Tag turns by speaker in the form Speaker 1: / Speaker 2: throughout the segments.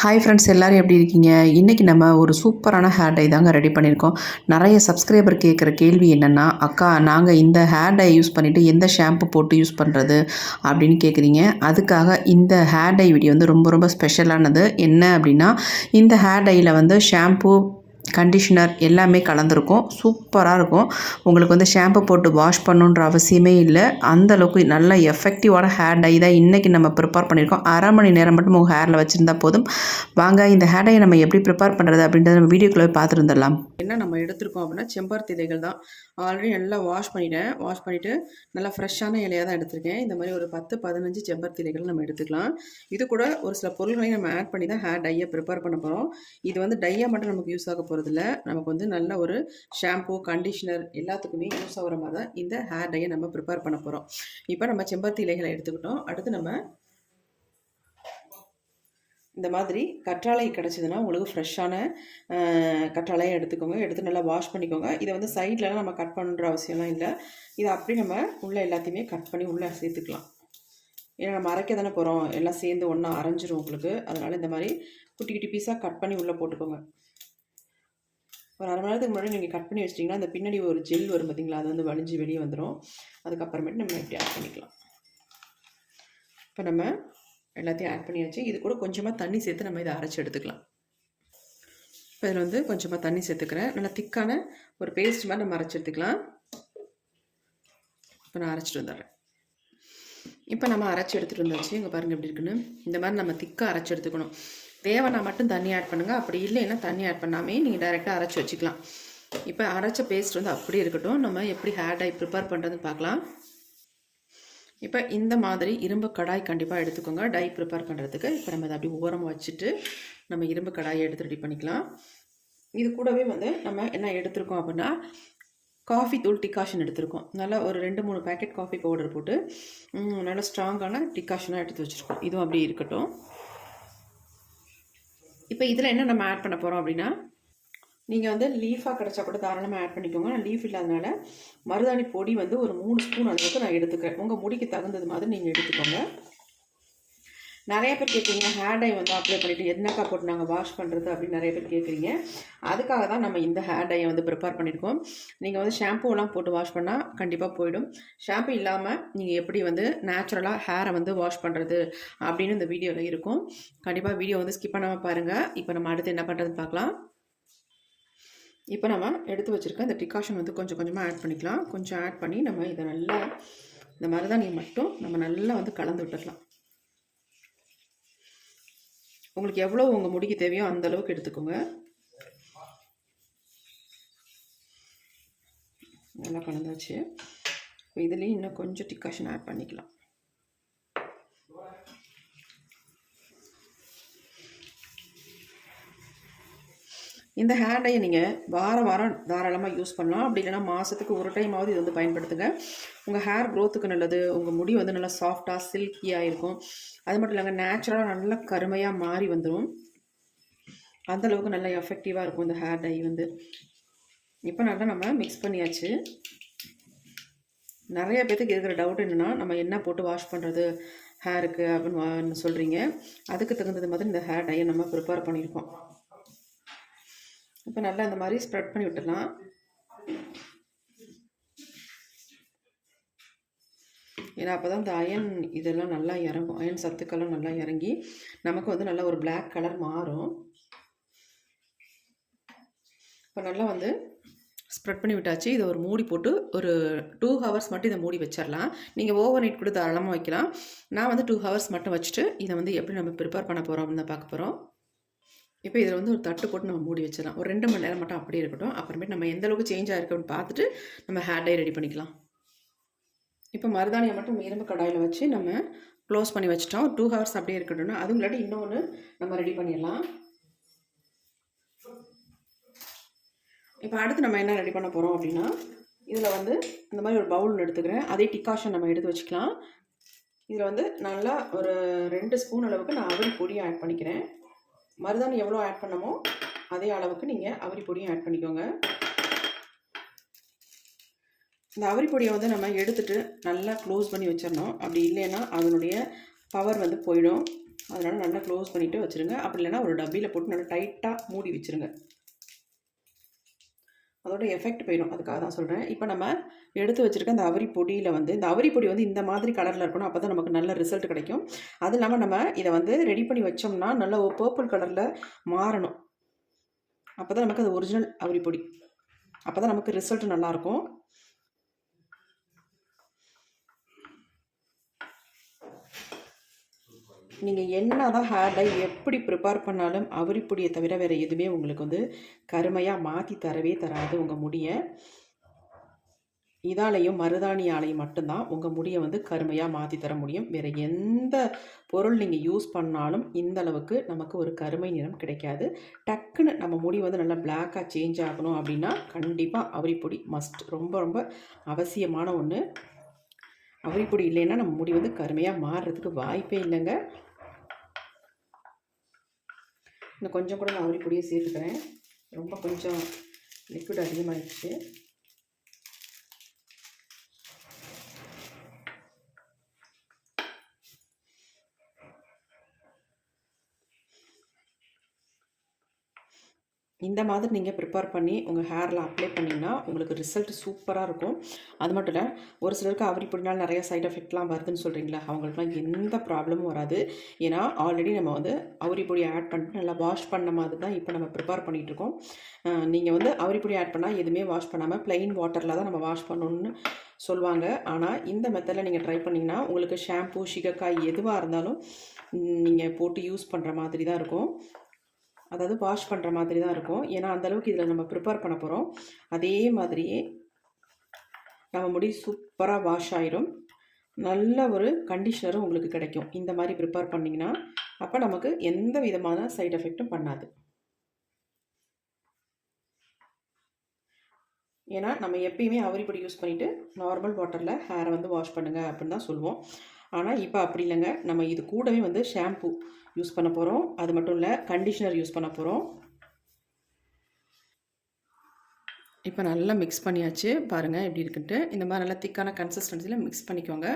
Speaker 1: Hi friends எல்லோரும் எப்படி இருக்கீங்க? இன்றைக்கி நம்ம ஒரு சூப்பரான ஹேர் டை தாங்க ரெடி பண்ணியிருக்கோம். நிறைய சப்ஸ்கிரைபர் கேட்குற கேள்வி என்னென்னா அக்கா நாங்கள் இந்த ஹேர் டை யூஸ் பண்ணிவிட்டு எந்த ஷாம்பு போட்டு யூஸ் பண்ணுறது அப்படின்னு கேட்குறீங்க அதுக்காக இந்த ஹேர் டை வீடியோ வந்து ரொம்ப ரொம்ப ஸ்பெஷலானது என்ன அப்படின்னா இந்த ஹேர் டையில் வந்து ஷாம்பு கண்டிஷ்னர் எல்லாமே கலந்துருக்கும். சூப்பராக இருக்கும். உங்களுக்கு வந்து ஷாம்பு போட்டு வாஷ் பண்ணுன்ற அவசியமே இல்லை. அந்த அளவுக்கு நல்ல எஃபெக்டிவான ஹேர் டை தான் இன்றைக்கி நம்ம ப்ரிப்பேர் பண்ணியிருக்கோம். அரை மணி நேரம் மட்டும் உங்கள் ஹேரில் வச்சுருந்தா போதும். வாங்க இந்த ஹேர் டையை நம்ம எப்படி ப்ரிப்பேர் பண்ணுறது அப்படின்றத நம்ம வீடியோக்குள்ளே பார்த்துருந்துடலாம். என்ன நம்ம எடுத்திருக்கோம் அப்படின்னா செம்பருத்தி இலைகள் தான். ஆல்ரெடி நல்லா வாஷ் பண்ணிட்டேன். வாஷ் பண்ணிவிட்டு நல்லா ஃப்ரெஷ்ஷான இலையாக தான் எடுத்திருக்கேன். இந்த மாதிரி ஒரு பத்து பதினஞ்சு செம்பருத்தி இலைகள் நம்ம எடுத்துக்கலாம். இது கூட ஒரு சில பொருள்களையும் நம்ம ஆட் பண்ணி தான் ஹேர் டையை ப்ரிப்பேர் பண்ண போகிறோம் இது வந்து டையாக மட்டும் நமக்கு யூஸ் ஆக போகிறதில்ல நமக்கு வந்து நல்ல ஒரு ஷாம்பூ கண்டிஷ்னர் எல்லாத்துக்குமே யூஸ் ஆகிற மாதிரி தான் இந்த ஹேர் டையை நம்ம ப்ரிப்பேர் பண்ண போகிறோம் இப்போ நம்ம செம்பருத்தி இலைகளை எடுத்துக்கிட்டோம். அடுத்து நம்ம இந்த மாதிரி கற்றாழை கிடச்சிதுன்னா உங்களுக்கு ஃப்ரெஷ்ஷான கற்றாழையை எடுத்துக்கோங்க. எடுத்து நல்லா வாஷ் பண்ணிக்கோங்க. இதை வந்து சைட்லலாம் நம்ம கட் பண்ணுற அவசியம்லாம் இல்லை. இதை அப்படி நம்ம உள்ளே எல்லாத்தையுமே கட் பண்ணி உள்ளே சேர்த்துக்கலாம். ஏன்னா நம்ம அரைக்க தானே போகிறோம் எல்லாம் சேர்ந்து ஒன்றா அரைஞ்சிரும் உங்களுக்கு. அதனால் இந்த மாதிரி குட்டி குட்டி பீஸாக கட் பண்ணி உள்ளே போட்டுக்கோங்க. ஒரு அரை மணி நேரத்துக்கு முன்னாடி நீங்கள் கட் பண்ணி வச்சிட்டிங்கன்னா அந்த பின்னாடி ஒரு ஜெல் வரும் பார்த்தீங்களா அது வந்து வலிஞ்சு வெளியே வந்துடும் அதுக்கப்புறமேட்டு நம்ம இப்படி ஆட் பண்ணிக்கலாம். இப்போ நம்ம எல்லாத்தையும் ஆட் பண்ணியாச்சு. இது கூட கொஞ்சமாக தண்ணி சேர்த்து நம்ம இதை அரைச்சி எடுத்துக்கலாம். இப்போ இதில் வந்து கொஞ்சமாக தண்ணி சேர்த்துக்கிறேன். நல்லா திக்கான ஒரு பேஸ்ட் மாதிரி நம்ம அரைச்சி எடுத்துக்கலாம். இப்போ நான் அரைச்சிட்டு வந்துடுறேன். இப்போ நம்ம அரைச்சி எடுத்துகிட்டு வந்தாச்சு. இங்கே பாருங்கள் எப்படி இருக்குன்னு. இந்த மாதிரி நம்ம திக்காக அரைச்சி எடுத்துக்கணும். தேவைன்னா மட்டும் தண்ணி ஆட் பண்ணுங்கள் அப்படி இல்லைன்னா தண்ணி ஆட் பண்ணாமே நீங்கள் டைரெக்டாக அரைச்சி வச்சுக்கலாம். இப்போ அரைச்ச பேஸ்ட் வந்து அப்படி இருக்கட்டும். நம்ம எப்படி ஹேர் டை ப்ரிப்பேர் பண்ணுறதுன்னு பார்க்கலாம். இப்போ இந்த மாதிரி இரும்பு கடாய் கண்டிப்பாக எடுத்துக்கோங்க. டை ப்ரிப்பேர் பண்ணுறதுக்கு இப்போ நம்ம அதை அப்படி ஓரமாக வச்சுட்டு நம்ம இரும்பு கடாயை எடுத்து ரெடி பண்ணிக்கலாம். இது கூடவே வந்து நம்ம என்ன எடுத்திருக்கோம் அப்படின்னா காஃபி தூள் டிகாஷன் எடுத்திருக்கோம். நல்லா ஒரு ரெண்டு மூணு பேக்கெட் காஃபி பவுடர் போட்டு நல்லா ஸ்ட்ராங்கான டிகாஷனாக எடுத்து வச்சுருக்கோம். இதுவும் அப்படி இருக்கட்டும். இப்போ இதில் என்ன நம்ம ஆட் பண்ண போகிறோம் அப்படின்னா நீங்கள் வந்து லீஃபாக கிடச்சா கூட தாராளமாக ஆட் பண்ணிக்கோங்க. நான் லீஃப் இல்லாதனால மருதாணி பொடி வந்து ஒரு மூணு ஸ்பூன் அளவுக்கு நான் எடுத்துக்கிறேன். உங்கள் முடிக்கு தகுந்தது மாதிரி நீங்கள் எடுத்துக்கோங்க. நிறைய பேர் கேட்குறீங்க ஹேர் டை வந்து அப்ளை பண்ணிவிட்டு என்னக்கா போட்டு நாங்கள் வாஷ் பண்ணுறது அப்படின்னு நிறைய பேர் கேட்குறீங்க அதுக்காக தான் நம்ம இந்த ஹேர் டையை வந்து ப்ரிப்பேர் பண்ணியிருக்கோம் நீங்கள் வந்து ஷாம்பூலாம் போட்டு வாஷ் பண்ணால் கண்டிப்பாக போயிடும். ஷாம்பு இல்லாமல் நீங்கள் எப்படி வந்து நேச்சுரலாக ஹேரை வந்து வாஷ் பண்ணுறது அப்படின்னு இந்த வீடியோவில் இருக்கும். கண்டிப்பாக வீடியோ வந்து ஸ்கிப் பண்ணாமல் பாருங்கள் இப்போ நம்ம அடுத்து என்ன பண்ணுறதுன்னு பார்க்கலாம். இப்போ நம்ம எடுத்து வச்சுருக்க இந்த டிகாஷன் வந்து கொஞ்சம் கொஞ்சமாக ஆட் பண்ணிக்கலாம். கொஞ்சம் ஆட் பண்ணி நம்ம இதை நல்லா இந்த மருதாணியை மட்டும் நம்ம நல்லா வந்து கலந்து விட்டுடலாம் உங்களுக்கு எவ்வளோ உங்கள் முடிக்கு தேவையோ அந்த அளவுக்கு எடுத்துக்கோங்க. நல்லா கலந்தாச்சு. இப்போ இதுலேயும் இன்னும் கொஞ்சம் டிக்காஷன் ஆட் பண்ணிக்கலாம். இந்த ஹேர் டையை நீங்கள் வாரம் வாரம் தாராளமாக யூஸ் பண்ணலாம். அப்படி இல்லைனா மாதத்துக்கு ஒரு டைமாவது இது வந்து பயன்படுத்துங்க. உங்கள் ஹேர் க்ரோத்துக்கு நல்லது. உங்கள் முடி வந்து நல்லா சாஃப்டாக சில்கியாக இருக்கும். அது மட்டும் இல்லாமல் நேச்சுரலாக நல்லா கருமையாக மாறி வந்துடும் அந்தளவுக்கு நல்லா எஃபெக்டிவாக இருக்கும் இந்த ஹேர் டை வந்து. இப்போ நல்லா நம்ம மிக்ஸ் பண்ணியாச்சு. நிறைய பேத்துக்கு இருக்கிற டவுட் என்னென்னா நம்ம என்ன போட்டு வாஷ் பண்ணுறது ஹேருக்கு அப்படின்னு சொல்கிறீங்க அதுக்கு தகுந்தது மாதிரி இந்த ஹேர் டையை நம்ம ப்ரிப்பேர் பண்ணியிருக்கோம். இப்போ நல்லா இந்த மாதிரி ஸ்ப்ரெட் பண்ணி விட்டுடலாம். ஏன்னா அப்போ தான் இந்த அயன் இதெல்லாம் நல்லா இறங்கும். அயன் சத்துக்கெல்லாம் நல்லா இறங்கி நமக்கு வந்து நல்லா ஒரு பிளாக் கலர் மாறும். இப்போ நல்லா வந்து ஸ்ப்ரெட் பண்ணி விட்டாச்சு. இதை ஒரு மூடி போட்டு ஒரு டூ ஹவர்ஸ் மட்டும் இதை மூடி வச்சிடலாம். நீங்கள் ஓவர் நைட் கூட தாராளமாக வைக்கலாம். நான் வந்து டூ ஹவர்ஸ் மட்டும் வச்சுட்டு இதை வந்து எப்படி நம்ம ப்ரிப்பேர் பண்ண போகிறோம் அப்படின்னு பார்க்க போகிறோம் இப்போ இதில் வந்து ஒரு தட்டு போட்டு நம்ம மூடி வச்சிடலாம். ஒரு ரெண்டு மணி நேரம் மட்டும் அப்படியே இருக்கட்டும். அப்புறமேட்டு நம்ம எந்த அளவுக்கு சேஞ்ச் ஆகிருக்குன்னு பார்த்துட்டு நம்ம ஹேர் டை ரெடி பண்ணிக்கலாம். இப்போ மருதாணியை மட்டும் இரும்பு கடாயில் வச்சு நம்ம க்ளோஸ் பண்ணி வச்சிட்டோம். டூ ஹவர்ஸ் அப்படியே இருக்கட்டும்னா அதுவும் இல்லாட்டி இன்னொன்று நம்ம ரெடி பண்ணிடலாம். இப்போ அடுத்து நம்ம என்ன ரெடி பண்ண போகிறோம் அப்படின்னா இதில் வந்து இந்த மாதிரி ஒரு பவுல் எடுத்துக்கிறேன். அதே டிகாஷன் நம்ம எடுத்து வச்சுக்கலாம். இதில் வந்து நல்லா ஒரு ரெண்டு ஸ்பூன் அளவுக்கு நான் அவரி பொடி ஆட் பண்ணிக்கிறேன். மருதாணி எவ்வளோ ஆட் பண்ணமோ அதே அளவுக்கு நீங்கள் அவரி பொடியும் ஆட் பண்ணிக்கோங்க. இந்த அவரி பொடியை வந்து நம்ம எடுத்துகிட்டு நல்லா க்ளோஸ் பண்ணி வச்சிடணும். அப்படி இல்லைன்னா அதனுடைய பவர் வந்து போயிடும். அதனால் நல்லா க்ளோஸ் பண்ணிவிட்டு வச்சுருங்க. அப்படி இல்லைன்னா ஒரு டப்பியில் போட்டு நல்லா டைட்டாக மூடி வச்சுருங்க. அதோட எஃபெக்ட் போயிடும். அதுக்காக தான் சொல்கிறேன் இப்போ நம்ம எடுத்து வச்சுருக்க அந்த அவரி பொடியில் வந்து இந்த அவரி பொடி வந்து இந்த மாதிரி கலரில் இருக்கணும் அப்போ தான் நமக்கு நல்ல ரிசல்ட் கிடைக்கும். அது இல்லாமல் நம்ம இதை வந்து ரெடி பண்ணி வச்சோம்னா நல்ல ஒரு பர்பிள் கலரில் மாறணும். அப்போ தான் நமக்கு அது ஒரிஜினல் அவரி பொடி. அப்போ தான் நமக்கு ரிசல்ட் நல்லாயிருக்கும் நீங்கள் என்ன தான் ஹேர் டை எப்படி ப்ரிப்பேர் பண்ணாலும் அவரிப்புடியை தவிர வேறு எதுவுமே உங்களுக்கு வந்து கருமையாக மாற்றி தரவே தராது உங்கள் முடியை. இதாலையும் மருதாணியாலையும் மட்டும்தான் உங்கள் முடியை வந்து கருமையாக மாற்றி தர முடியும். வேறு எந்த பொருள் நீங்கள் யூஸ் பண்ணாலும் இந்த அளவுக்கு நமக்கு ஒரு கருமை நிறம் கிடைக்காது. டக்குன்னு நம்ம முடி வந்து நல்லா பிளாக்காக சேஞ்ச் ஆகணும் அப்படின்னா கண்டிப்பாக அவரிப்பொடி மஸ்ட் ரொம்ப ரொம்ப அவசியமான ஒன்று அவரிப்பொடி இல்லைன்னா நம்ம முடி வந்து கருமையாக மாறுறதுக்கு வாய்ப்பே இல்லைங்க. இன்னும் கொஞ்சம் கூட நான் அவரி பொடியை சேர்த்துக்கிறேன். ரொம்ப கொஞ்சம் லிக்விட் அதிகமாகிடுச்சு இந்த மாதிரி நீங்கள் ப்ரிப்பேர் பண்ணி உங்கள் ஹேரில் அப்ளை பண்ணிங்கன்னா உங்களுக்கு ரிசல்ட் சூப்பராக இருக்கும். அது மட்டும் இல்லை ஒரு சிலருக்கு அவரி பிடினால நிறைய சைட் எஃபெக்ட்லாம் வருதுன்னு சொல்கிறீங்களா அவங்களுக்குலாம் எந்த ப்ராப்ளமும் வராது. ஏன்னா ஆல்ரெடி நம்ம வந்து அவரி பொடி ஆட் பண்ணிட்டு நல்லா வாஷ் பண்ண மாதிரி தான் இப்போ நம்ம ப்ரிப்பேர் பண்ணிகிட்ருக்கோம் நீங்கள் வந்து அவரி பொடி ஆட் பண்ணால் எதுவுமே வாஷ் பண்ணாமல் ப்ளைன் வாட்டரில் தான் நம்ம வாஷ் பண்ணணும்னு சொல்லுவாங்க. ஆனால் இந்த மெத்தடில் நீங்கள் ட்ரை பண்ணிங்கன்னா உங்களுக்கு ஷாம்பூ சிகக்காய் எதுவாக இருந்தாலும் நீங்கள் போட்டு யூஸ் பண்ணுற மாதிரி தான் இருக்கும். அதாவது வாஷ் பண்ணுற மாதிரி தான் இருக்கும். ஏன்னா அந்தளவுக்கு இதில் நம்ம ப்ரிப்பேர் பண்ண போகிறோம் அதே மாதிரியே நம்ம முடி சூப்பராக வாஷ் ஆயிரும். நல்ல ஒரு கண்டிஷ்னரும் உங்களுக்கு கிடைக்கும். இந்த மாதிரி ப்ரிப்பேர் பண்ணிங்கன்னா அப்போ நமக்கு எந்த விதமான சைட் எஃபெக்ட்டும் பண்ணாது. ஏன்னா நம்ம எப்பயுமே அவரிப்படி யூஸ் பண்ணிவிட்டு நார்மல் வாட்டரில் ஹேரை வந்து வாஷ் பண்ணுங்கள் அப்படின்னு தான் சொல்லுவோம். ஆனால் இப்போ அப்படி இல்லைங்க. நம்ம இது கூடவே வந்து ஷாம்பு யூஸ் பண்ண போகிறோம் அது மட்டும் இல்லை கண்டிஷனர் யூஸ் பண்ண போகிறோம் இப்போ நல்லா மிக்ஸ் பண்ணியாச்சு. பாருங்கள் எப்படி இருக்குன்ட்டு. இந்த மாதிரி நல்லா திக்கான கன்சிஸ்டன்சியில் மிக்ஸ் பண்ணிக்கோங்க.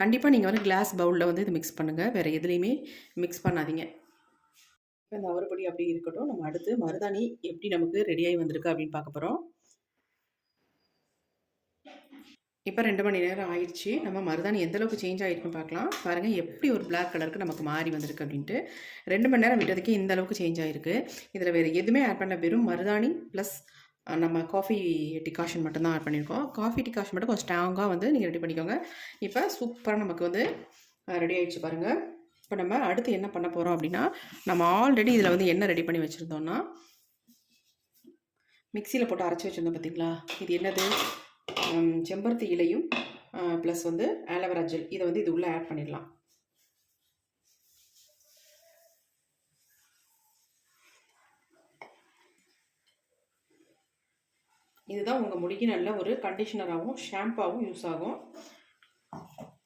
Speaker 1: கண்டிப்பாக நீங்கள் வந்து கிளாஸ் பவுலில் வந்து இது மிக்ஸ் பண்ணுங்கள் வேறு எதுலேயுமே மிக்ஸ் பண்ணாதீங்க. இப்போ இந்த அவரப்படி அப்படி இருக்கட்டும். நம்ம அடுத்து மருதாணி எப்படி நமக்கு ரெடியாகி வந்திருக்கு அப்படின்னு பார்க்க போகிறோம் இப்போ ரெண்டு மணி நேரம் ஆயிடுச்சு. நம்ம மருதாணி எந்தளவுக்கு சேஞ்ச் ஆகிருக்குன்னு பார்க்கலாம். பாருங்கள் எப்படி ஒரு பிளாக் கலருக்கு நமக்கு மாறி வந்திருக்கு அப்படின்ட்டு. ரெண்டு மணி நேரம் விட்டதுக்கே இந்த அளவுக்கு சேஞ்ச் ஆகிருக்கு இதில் வேறு எதுவுமே ஆட் பண்ண வெறும் மருதாணி ப்ளஸ் நம்ம காஃபி டிகாஷன் மட்டும்தான் ஆட் பண்ணியிருக்கோம். காஃபி டிகாஷன் மட்டும் கொஞ்சம் ஸ்ட்ராங்காக வந்து நீங்கள் ரெடி பண்ணிக்கோங்க. இப்போ சூப்பராக நமக்கு வந்து ரெடி ஆகிடுச்சு பாருங்கள் இப்போ நம்ம அடுத்து என்ன பண்ண போகிறோம் அப்படின்னா நம்ம ஆல்ரெடி இதில் வந்து என்ன ரெடி பண்ணி வச்சுருந்தோம்னா மிக்சியில் போட்டு அரைச்சி வச்சுருந்தோம் பார்த்தீங்களா இது என்னது? செம்பருத்தி இலையும் ப்ளஸ் வந்து ஆலோவேரா ஜெல் இதை வந்து இது உள்ளே ஆட் பண்ணிடலாம். இதுதான் உங்கள் முடிக்கு நல்ல ஒரு கண்டிஷனராகவும் ஷாம்பாகவும் யூஸ் ஆகும்.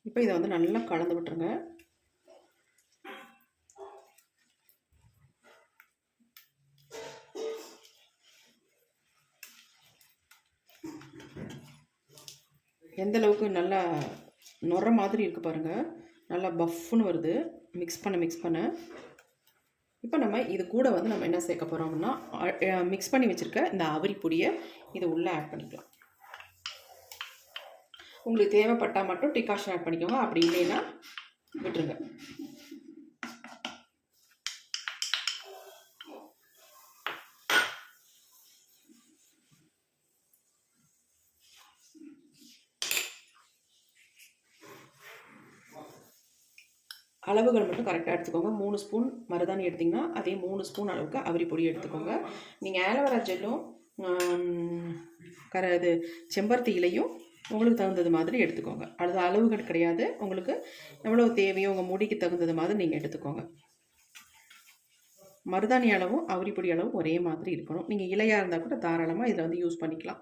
Speaker 1: இப்போ இதை வந்து நல்லா கலந்து விட்டுருங்க. எந்தளவுக்கு நல்லா நுற மாதிரி இருக்குது பாருங்கள் நல்லா பஃப்னு வருது. மிக்ஸ் பண்ண மிக்ஸ் பண்ண. இப்போ நம்ம இது கூட வந்து நம்ம என்ன சேர்க்க போகிறோம் அப்படின்னா மிக்ஸ் பண்ணி வச்சுருக்க இந்த அவரி பொடியை இது உள்ளே ஆட் பண்ணிக்கலாம். உங்களுக்கு தேவைப்பட்டால் மட்டும் டிகாஷன் ஆட் பண்ணிக்கோங்க. அப்படி இல்லைன்னா விட்டுருங்க. அளவுகள் மட்டும் கரெக்டாக எடுத்துக்கோங்க. மூணு ஸ்பூன் மருதாணி எடுத்திங்கன்னா அதே மூணு ஸ்பூன் அளவுக்கு அவரி பொடி எடுத்துக்கோங்க. நீங்கள் ஆலோவேரா ஜெல்லும் கர இது செம்பருத்தி இலையும் உங்களுக்கு தகுந்தது மாதிரி எடுத்துக்கோங்க. அது அளவுகள் கிடையாது. உங்களுக்கு எவ்வளோ தேவையோ உங்கள் முடிக்கு தகுந்தது மாதிரி நீங்கள் எடுத்துக்கோங்க. மருதாணி அளவும் அவரிப்பொடி அளவும் ஒரே மாதிரி இருக்கணும். நீங்கள் இலையாக இருந்தால் கூட தாராளமாக இதில் வந்து யூஸ் பண்ணிக்கலாம்.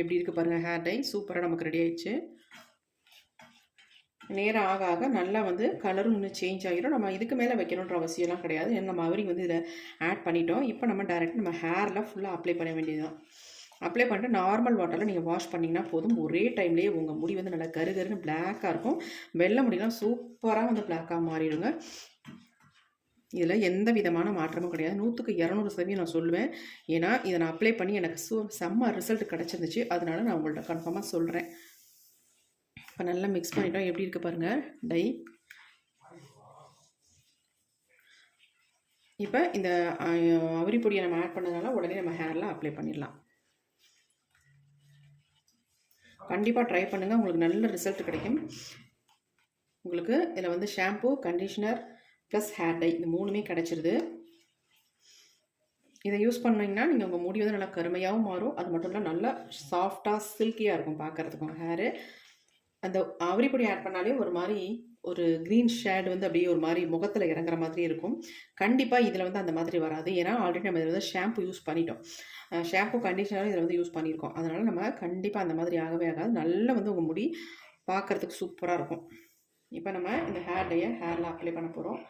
Speaker 1: எப்படி இருக்குது பாருங்கள் ஹேர் டை சூப்பராக நமக்கு ரெடி ஆயிடுச்சு. நேரம் ஆக ஆக நல்லா வந்து கலரும் இன்னும் சேஞ்ச் ஆகிடும் நம்ம இதுக்கு மேலே வைக்கணுன்ற அவசியம்லாம் கிடையாது. ஏன்னா நம்ம அவரிங் வந்து இதில் ஆட் பண்ணிட்டோம். இப்போ நம்ம டேரெக்ட் நம்ம ஹேரில் ஃபுல்லாக அப்ளை பண்ண வேண்டியது தான் அப்ளை பண்ணிட்டு நார்மல் வாட்டரில் நீங்கள் வாஷ் பண்ணிங்கன்னா போதும். ஒரே டைம்லேயே உங்கள் முடி வந்து நல்லா கருகருன்னு பிளாக்காக இருக்கும். வெள்ளை முடியெல்லாம் சூப்பராக வந்து பிளாக்காக மாறிடுங்க. இதில் எந்த விதமான மாற்றமும் கிடையாது. நூற்றுக்கு இரநூறு சதவீதம் நான் சொல்லுவேன். ஏன்னா இதை நான் அப்ளை பண்ணி எனக்கு சூ செம்ம ரிசல்ட் கிடச்சிருந்துச்சு. அதனால நான் உங்கள்கிட்ட கன்ஃபார்மாக சொல்கிறேன் இப்போ நல்லா மிக்ஸ் பண்ணிட்டோம். எப்படி இருக்குது பாருங்கள் டை. இப்போ இந்த அவரி பொடியை நம்ம ஆட் பண்ணதுனால உடனே நம்ம ஹேரில் அப்ளை பண்ணிடலாம். கண்டிப்பாக ட்ரை பண்ணுங்கள் உங்களுக்கு நல்ல ரிசல்ட் கிடைக்கும். உங்களுக்கு இதில் வந்து shampoo conditioner plus hair dye இந்த மூணுமே கிடச்சிருது. இதை யூஸ் பண்ணிங்கன்னா நீங்கள் உங்கள் முடி வந்து நல்லா கருமையாகவும் மாறும். அது மட்டும் இல்லை நல்லா சாஃப்டாக சில்கியாக இருக்கும் பார்க்குறதுக்கும் ஹேரு அந்த அவரிப்பொடி ஆட் பண்ணாலே ஒரு மாதிரி ஒரு க்ரீன் ஷேட் வந்து அப்படியே ஒரு மாதிரி முகத்தில் இறங்குற மாதிரி இருக்கும். கண்டிப்பாக இதில் வந்து அந்த மாதிரி வராது. ஏன்னா ஆல்ரெடி நம்ம இதில் வந்து ஷாம்பு யூஸ் பண்ணிட்டோம். ஷாம்பு கண்டிஷனரும் இதில் வந்து யூஸ் பண்ணியிருக்கோம். அதனால் நம்ம கண்டிப்பாக அந்த மாதிரி ஆகவே ஆகாது. நல்லா வந்து உங்கள் முடி பார்க்குறதுக்கு சூப்பராக இருக்கும். இப்போ நம்ம இந்த ஹேர் டையை ஹேரில் அப்ளை பண்ண போகிறோம்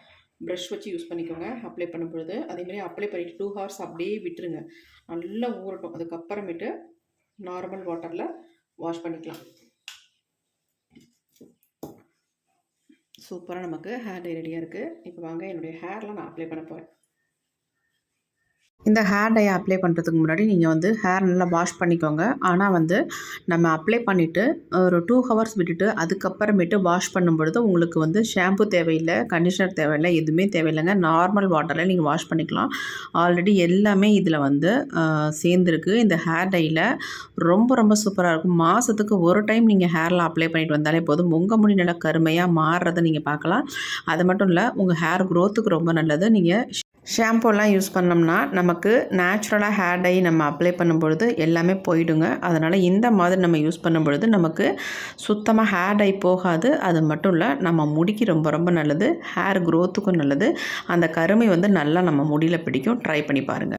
Speaker 1: ப்ரஷ் வச்சு யூஸ் பண்ணிக்கோங்க. அப்ளை பண்ணும் பொழுது அதேமாதிரி அப்ளை பண்ணிவிட்டு டூ ஹவர்ஸ் அப்படியே விட்டுருங்க. நல்லா ஊறட்டும். அதுக்கப்புறமேட்டு நார்மல் வாட்டரில் வாஷ் பண்ணிக்கலாம். சூப்பராக நமக்கு ஹேர் டை ரெடியாக இருக்குது இப்போ வாங்க என்னுடைய ஹேர்லாம் நான் அப்ளை பண்ண போகிறேன் இந்த ஹேர் டையை அப்ளை பண்ணுறதுக்கு முன்னாடி நீங்கள் வந்து ஹேர் நல்லா வாஷ் பண்ணிக்கோங்க. ஆனால் வந்து நம்ம அப்ளை பண்ணிவிட்டு ஒரு டூ ஹவர்ஸ் விட்டுட்டு அதுக்கப்புறமேட்டு வாஷ் பண்ணும்பொழுது உங்களுக்கு வந்து ஷாம்பு தேவையில்லை கண்டிஷனர் தேவையில்லை எதுவுமே தேவையில்லைங்க. நார்மல் வாட்டரில் நீங்கள் வாஷ் பண்ணிக்கலாம். ஆல்ரெடி எல்லாமே இதில் வந்து சேர்ந்துருக்கு. இந்த ஹேர் டையில் ரொம்ப ரொம்ப சூப்பராக இருக்கும். மாதத்துக்கு ஒரு டைம் நீங்கள் ஹேரில் அப்ளை பண்ணிட்டு வந்தாலே போதும். உங்கள் முடி நல்லா கருமையாக மாறுறதை நீங்கள் பார்க்கலாம். அது மட்டும் இல்லை உங்கள் ஹேர் க்ரோத்துக்கு ரொம்ப நல்லது. நீங்கள் ஷாம்பூலாம் யூஸ் பண்ணோம்னா நமக்கு நேச்சுரலாக ஹேர் டை நம்ம அப்ளை பண்ணும்பொழுது எல்லாமே போயிடுங்க. அதனால் இந்த மாதிரி நம்ம யூஸ் பண்ணும்பொழுது நமக்கு சுத்தமாக ஹேர் டை போகாது. அது மட்டும் இல்லை நம்ம முடிக்கு ரொம்ப ரொம்ப நல்லது. ஹேர் க்ரோத்துக்கும் நல்லது. அந்த கருமை வந்து நல்லா நம்ம முடியில் பிடிக்கும். ட்ரை பண்ணி பாருங்கள்